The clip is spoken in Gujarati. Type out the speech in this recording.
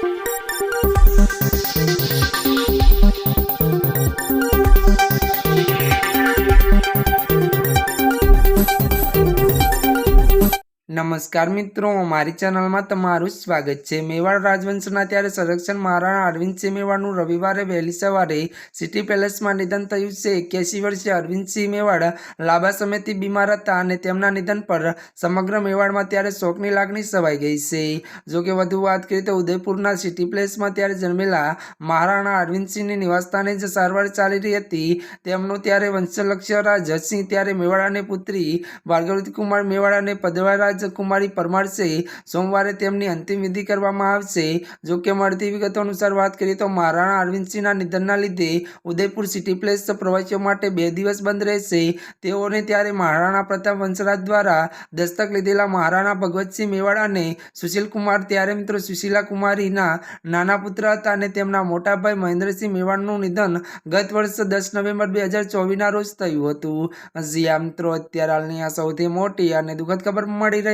Thank you. નમસ્કાર મિત્રો, મારી ચેનલમાં તમારું સ્વાગત છે. મેવાડ રાજવંશના ત્યારે સંરક્ષણ મહારાણા અરવિંદસિંહ મેવાડનું રવિવારે વહેલી સવારે સિટી પેલેસમાં નિધન થયું છે. એક્યાસી વર્ષે અરવિંદસિંહ મેવાડ લાંબા સમયથી બીમાર હતા અને તેમના નિધન પર સમગ્ર મેવાડમાં ત્યારે શોકની લાગણી સવાઈ ગઈ છે. જો કે વધુ વાત કરીએ તો ઉદયપુરના સિટી પેલેસમાં ત્યારે જન્મેલા મહારાણા અરવિંદસિંહની નિવાસસ્થાને જ સારવાર ચાલી રહી હતી. તેમનું ત્યારે વંશલક્ષ્ય રાજસિંહ ત્યારે મેવાડાની પુત્રી ભાર્ગવતી કુમાર મેવાડાને પદવારાજ કુમારી પરમાર છે સોમવારે તેમની અંતિમ વિધિ કરવામાં આવશે. જો કે મળતી વિગતો અનુસાર વાત કરીએ તો મહારાણા અરવિંદસિંહના નિધનના લીધે ઉદયપુર સિટી પ્લેસ પ્રવાસીઓ માટે બે દિવસ બંધ રહેશે. તેઓને ત્યારે મહારાણા પ્રતાપ વંશરાજ દ્વારા દસ્તક લીધેલા મહારાણા ભગવતસિંહ મેવાડ અને સુશીલ કુમાર ત્યારે મિત્રો સુશીલા કુમારીના નાના પુત્ર હતા અને તેમના મોટા ભાઈ મહેન્દ્રસિંહ મેવાડનું નિધન ગત વર્ષ દસ નવેમ્બર બે હજાર ચોવીસના રોજ થયું હતું. જી મિત્રો, અત્યારે હાલની આ સૌથી મોટી અને દુઃખદ ખબર મળી રહી